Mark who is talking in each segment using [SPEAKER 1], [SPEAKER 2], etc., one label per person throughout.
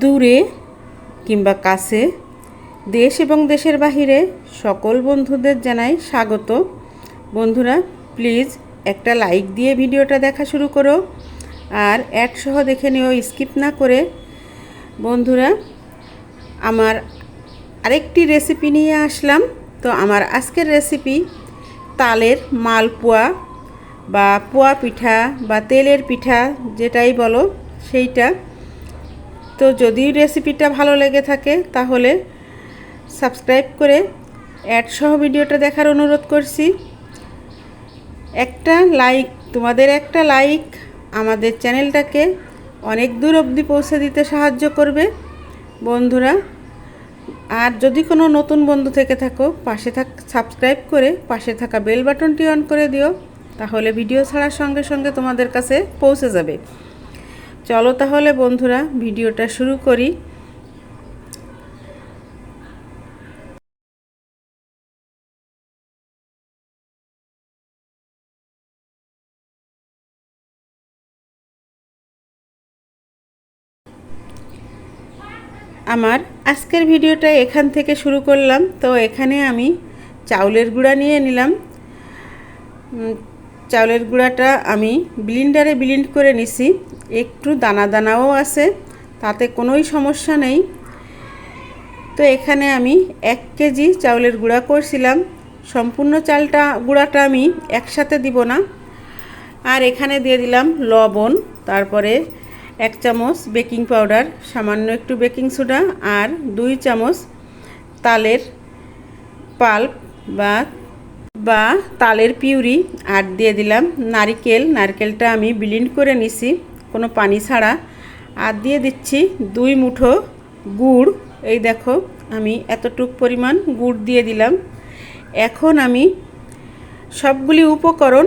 [SPEAKER 1] দূরে কিংবা কাছে দেশ এবং দেশের বাহিরে সকল বন্ধুদের জানাই স্বাগত। বন্ধুরা প্লিজ একটা লাইক দিয়ে ভিডিওটা দেখা শুরু করো আর অ্যাড সহ দেখে নিও স্কিপ না করে। বন্ধুরা, আমার আরেকটি রেসিপি নিয়ে আসলাম। তো আমার আজকের রেসিপি তালের মালপোয়া বা পোয়া পিঠা বা তেলের পিঠা যেটাই বলো, সেইটা তো যদি রেসিপিটা ভালো লেগে থাকে, তাহলে সাবস্ক্রাইব করে অ্যাড সহ ভিডিওটা দেখার অনুরোধ করছি। একটা লাইক তোমাদের একটা লাইক আমাদের চ্যানেলটাকে অনেক দূর অবধি পৌঁছে দিতে সাহায্য করবে, বন্ধুরা। আর যদি কোনো নতুন বন্ধু থেকে থাকো, পাশে থাক সাবস্ক্রাইব করে পাশে থাকা বেল বাটনটি অন করে দিও, তাহলে ভিডিও ছাড়ার সঙ্গে সঙ্গে তোমাদের কাছে পৌঁছে যাবে। চলো তাহলে বন্ধুরা, ভিডিওটা শুরু করি। আমার আজকের ভিডিওটা এখান থেকে শুরু করলাম। তো এখানে আমি চাউলের গুঁড়া নিয়ে নিলাম। চাউলের গুঁড়াটা আমি ব্লিন্ডারে ব্লিন্ড করে নিছি। একটু দানা দানাও আছে, তাতে কোনোই সমস্যা নেই। তো এখানে আমি এক কেজি চাউলের গুঁড়া করছিলাম। সম্পূর্ণ চালটা, গুঁড়াটা আমি একসাথে দিব না। আর এখানে দিয়ে দিলাম লবণ, তারপরে এক চামচ বেকিং পাউডার, সামান্য একটু বেকিং সোডা আর দুই চামচ তালের পাল্প বা বা তালের পিউরি। আর দিয়ে দিলাম নারিকেল। নারকেলটা আমি ব্লিন্ড করে নিছি। কোনো পানি ছাড়া। আর দিয়ে দিচ্ছি দুই মুঠো গুড়। এই দেখো, আমি এতটুক পরিমাণ গুড় দিয়ে দিলাম। এখন আমি সবগুলি উপকরণ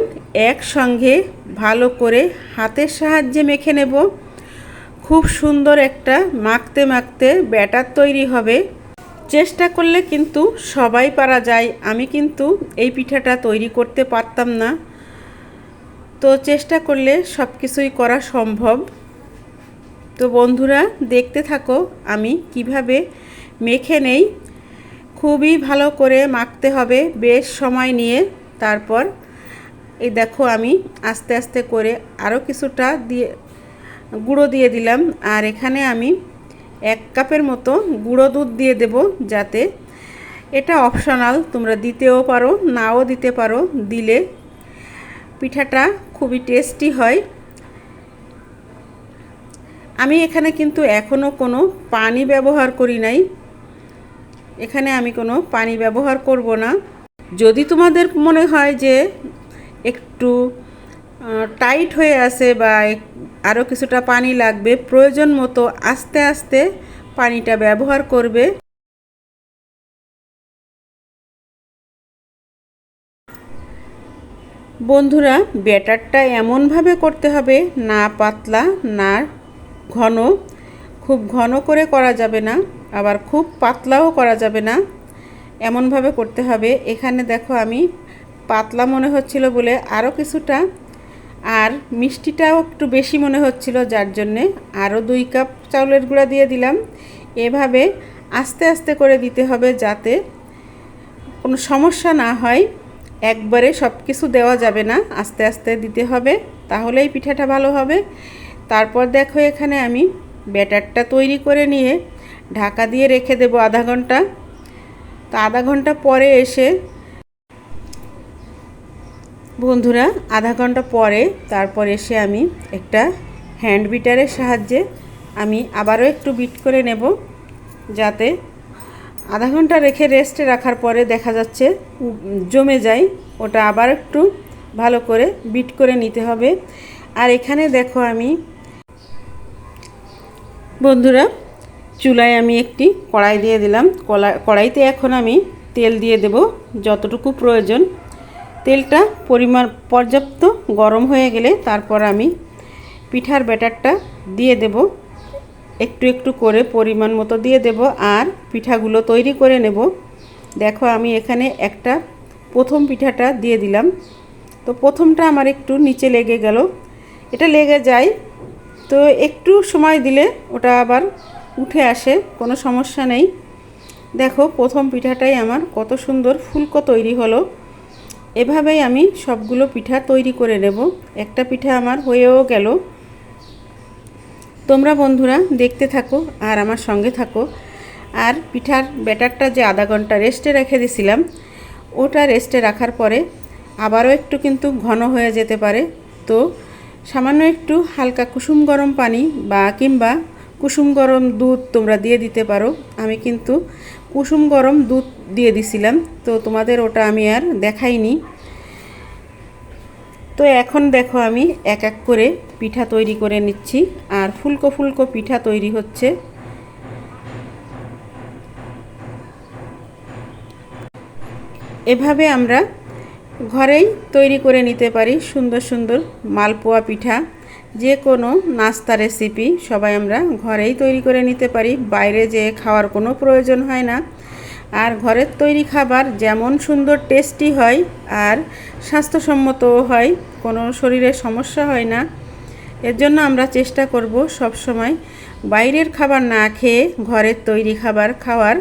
[SPEAKER 1] একসঙ্গে ভালো করে হাতের সাহায্যে মেখে নেব। খুব সুন্দর একটা মাখতে মাখতে ব্যাটার তৈরি হবে। চেষ্টা করলে কিন্তু সবাই পারা যায়। আমি কিন্তু এই পিঠাটা তৈরি করতে পারতাম না। তো চেষ্টা করলে সব কিছুই করা সম্ভব। তো বন্ধুরা, দেখতে থাকো আমি কীভাবে মেখে নেই। খুবই ভালো করে মাখতে হবে বেশ সময় নিয়ে। তারপর এই দেখো আমি আস্তে আস্তে করে আরও কিছুটা দিয়ে, গুঁড়ো দিয়ে দিলাম। আর এখানে আমি এক কাপের মতো গুঁড়ো দুধ দিয়ে দেব যাতে এটা অপশনাল, তোমরা দিতেও পারো, নাও দিতে পারো, দিলে পিঠাটা খুবই টেস্টি হয়। আমি এখানে কিন্তু এখনও কোনো পানি ব্যবহার করি নাই। এখানে আমি কোনো পানি ব্যবহার করব না। যদি তোমাদের মনে হয় যে একটু টাইট হয়ে আছে বা আরও কিছুটা পানি লাগবে, প্রয়োজন মতো আস্তে আস্তে পানিটা ব্যবহার করবে। বন্ধুরা, ব্যাটারটা এমনভাবে করতে হবে, না পাতলা, না ঘন। খুব ঘন করে করা যাবে না, আবার খুব পাতলাও করা যাবে না। এমনভাবে করতে হবে। এখানে দেখো আমি পাতলা মনে হচ্ছিল বলে আরও কিছুটা, আর মিষ্টিটাও একটু বেশি মনে হচ্ছিল যার জন্যে আরও দুই কাপ চাউলের গুঁড়া দিয়ে দিলাম। এভাবে আস্তে আস্তে করে দিতে হবে যাতে কোনো সমস্যা না হয়। একবারে সব কিছু দেওয়া যাবে না, আস্তে আস্তে দিতে হবে, তাহলেই পিঠাটা ভালো হবে। তারপর দেখো এখানে আমি ব্যাটারটা তৈরি করে নিয়ে ঢাকা দিয়ে রেখে দেব আধা ঘণ্টা। তো আধা ঘণ্টা পরে এসে বন্ধুরা, আধা ঘণ্টা পরে তারপর এসে আমি একটা হ্যান্ড বিটারের সাহায্যে আমি আবারও একটু বিট করে নেব, যাতে আধা ঘণ্টা রেখে রেস্টে রাখার পরে দেখা যাচ্ছে, জমে যায়। ওটা আবার একটু ভালো করে বিট করে নিতে হবে। আর এখানে দেখো আমি, বন্ধুরা, চুলায় আমি একটি কড়াই দিয়ে দিলাম। কলা, কড়াইতে এখন আমি তেল দিয়ে দেব যতটুকু প্রয়োজন। তেলটা পরিমাণ, পর্যাপ্ত গরম হয়ে গেলে তারপর আমি পিঠার ব্যাটারটা দিয়ে দেব। একটু একটু করে পরিমাণ মতো দিয়ে দেব আর পিঠাগুলো তৈরি করে নেব। দেখো আমি এখানে একটা প্রথম পিঠাটা দিয়ে দিলাম। তো প্রথমটা আমার একটু নিচে লেগে গেল। এটা লেগে যায়, তো একটু সময় দিলে ওটা আবার উঠে আসে, কোনো সমস্যা নেই। দেখো প্রথম পিঠাটাই আমার কত সুন্দর ফুলকো তৈরি হলো। এভাবেই আমি সবগুলো পিঠা তৈরি করে নেব। একটা পিঠা আমার হয়েও গেল। তোমরা বন্ধুরা দেখতে থাকো আর আমার সঙ্গে থাকো। আর পিঠার ব্যাটারটা যে আধা ঘণ্টা রেস্টে রেখে দিছিলাম, ওটা রেস্টে রাখার পরে আবারও একটু কিন্তু ঘন হয়ে যেতে পারে। তো সামান্য একটু হালকা কুসুম গরম পানি বা কিংবা কুসুম গরম দুধ তোমরা দিয়ে দিতে পারো। আমি কিন্তু কুসুম গরম দুধ দিয়ে দিছিলাম, তো তোমাদের ওটা আমি আর দেখাইনি। তো এখন দেখো আমি এক এক করে পিঠা তৈরি করে নিচ্ছি। আর ফুলকো ফুলকো পিঠা তৈরি হচ্ছে। এভাবে আমরা ঘরেই তৈরি করে নিতে পারি সুন্দর সুন্দর মালপোয়া পিঠা। যে কোনো নাস্তা রেসিপি সবাই আমরা ঘরেই তৈরি করে নিতে পারি। বাইরে যেয়ে খাওয়ার কোনো প্রয়োজন হয় না। আর ঘরের তৈরি খাবার যেমন সুন্দর টেস্টি হয় আর স্বাস্থ্যসম্মতও হয়, কোনো শরীরে সমস্যা হয় না। এর জন্য আমরা চেষ্টা করব সব সময় বাইরের খাবার না খেয়ে ঘরের তৈরি খাবার খাওয়ার।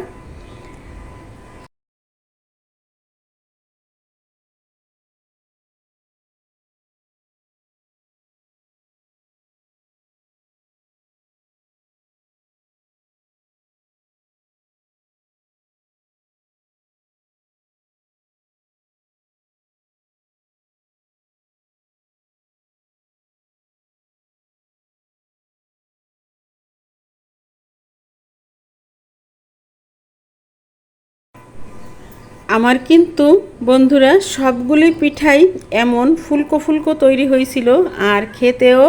[SPEAKER 1] আমার কিন্তু, বন্ধুরা, সবগুলি পিঠাই এমন ফুলকো ফুলকো তৈরি হয়েছিল আর খেতেও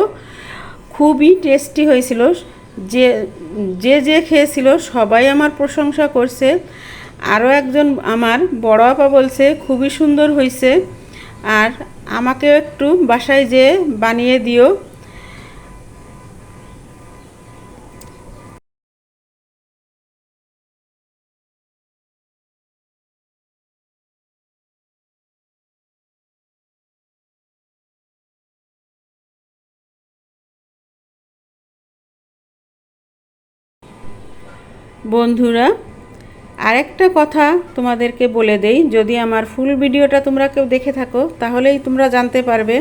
[SPEAKER 1] খুবই টেস্টি হয়েছিল। যে যে যে খেয়েছিল সবাই আমার প্রশংসা করছে। আরও একজন আমার বড় আপা বলছে, খুবই সুন্দর হয়েছে। আর আমাকেও একটু বাসায় যেয়ে বানিয়ে দিও। বন্ধুরা, আরেকটা কথা তোমাদেরকে বলে দেই, যদি আমার ফুল ভিডিওটা তোমরা কেউ দেখে থাকো, তাহলেই তোমরা জানতে পারবে।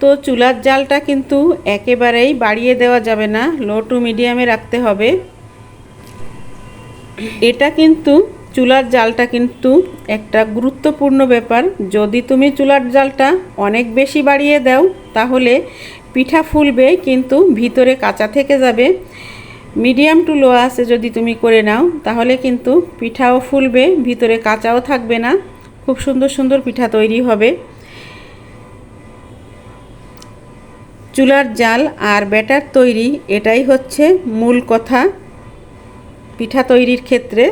[SPEAKER 1] তো চুলার জালটা কিন্তু একেবারেই বাড়িয়ে দেওয়া যাবে না, লো টু মিডিয়ামে রাখতে হবে। এটা কিন্তু চুলার জালটা কিন্তু একটা গুরুত্বপূর্ণ ব্যাপার। যদি তুমি চুলার জালটা অনেক বেশি বাড়িয়ে দাও, তাহলে পিঠা ফুলবে, কিন্তু ভিতরে কাঁচা থেকে যাবে। মিডিয়াম টু লো আছে যদি তুমি করে নাও, তাহলে কিন্তু পিঠাও ফুলবে, ভিতরে কাঁচাও থাকবে না। খুব সুন্দর সুন্দর পিঠা তৈরি হবে। চুলার জাল আর ব্যাটার তৈরি, এটাই হচ্ছে মূল কথা। পিঠা তৈরির ক্ষেত্রে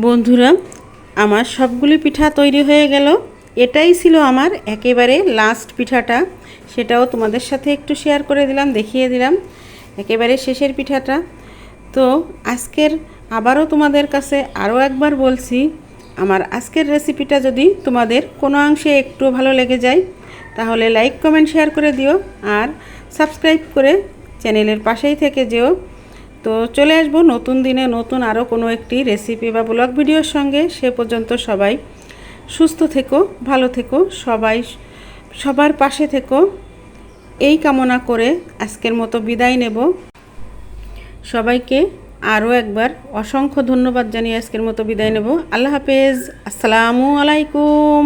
[SPEAKER 1] বন্ধুরা, আমার সবগুলি পিঠা তৈরি হয়ে গেল। এটাই ছিল আমার একেবারে লাস্ট পিঠাটা। সেটাও তোমাদের সাথে একটু শেয়ার করে দিলাম, দেখিয়ে দিলাম। একেবারে শেষের পিঠাটা। তো আজকের আবারও তোমাদের কাছে আরও একবার বলছি, আমার আজকের রেসিপিটা যদি তোমাদের কোনো অংশে একটু ভালো লেগে যায়, তাহলে লাইক কমেন্ট শেয়ার করে দিও। আর সাবস্ক্রাইব করে চ্যানেলের পাশেই থেকে যেও। তো চলে আসব নতুন দিনে নতুন আরও কোনো একটি রেসিপি বা ব্লগ ভিডিওর সঙ্গে। সে পর্যন্ত সবাই সুস্থ থেকো, ভালো থেকো, সবাই সবার পাশে থেকো। এই কামনা করে আজকের মতো বিদায় নেব। সবাইকে আরও একবার অসংখ্য ধন্যবাদ জানিয়ে আজকের মতো বিদায় নেব। আল্লাহ হাফেজ। আসসালামু আলাইকুম।